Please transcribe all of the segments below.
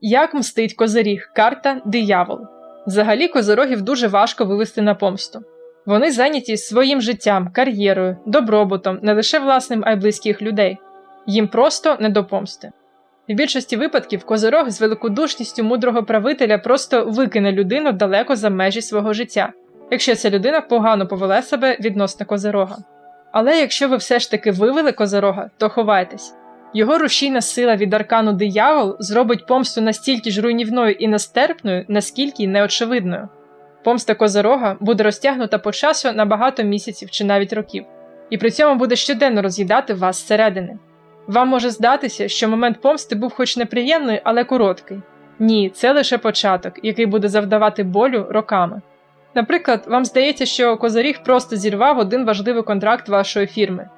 Як мстить козиріг? Карта диявол. Взагалі козирогів дуже важко вивести на помсту. Вони зайняті своїм життям, кар'єрою, добробутом, не лише власним, а й близьких людей. Їм просто не до помсти. В більшості випадків козирог з великодушністю мудрого правителя просто викине людину далеко за межі свого життя, якщо ця людина погано повеле себе відносно козирога. Але якщо ви все ж таки вивели козирога, то ховайтесь. Його рушійна сила від аркану диявол зробить помсту настільки ж руйнівною і нестерпною, наскільки й неочевидною. Помста козирога буде розтягнута по часу на багато місяців чи навіть років, і при цьому буде щоденно роз'їдати вас зсередини. Вам може здатися, що момент помсти був хоч неприємний, але короткий. Ні, це лише початок, який буде завдавати болю роками. Наприклад, вам здається, що Козиріг просто зірвав один важливий контракт вашої фірми.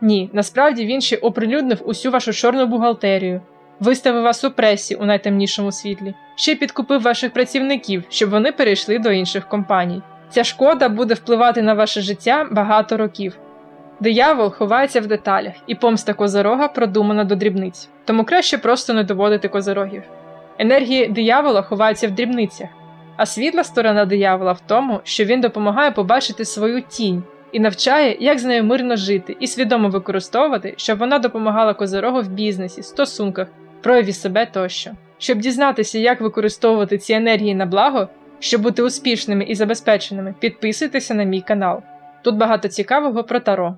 Ні, насправді він ще оприлюднив усю вашу чорну бухгалтерію, виставив вас у пресі у найтемнішому світлі, ще й підкупив ваших працівників, щоб вони перейшли до інших компаній. Ця шкода буде впливати на ваше життя багато років. Диявол ховається в деталях, і помста козирога продумана до дрібниць, тому краще просто не доводити козирогів. Енергія диявола ховається в дрібницях, а світла сторона диявола в тому, що він допомагає побачити свою тінь і навчає, як з нею мирно жити і свідомо використовувати, щоб вона допомагала козирогу в бізнесі, стосунках, прояві себе тощо. Щоб дізнатися, як використовувати ці енергії на благо, щоб бути успішними і забезпеченими, підписуйтеся на мій канал. Тут багато цікавого про таро.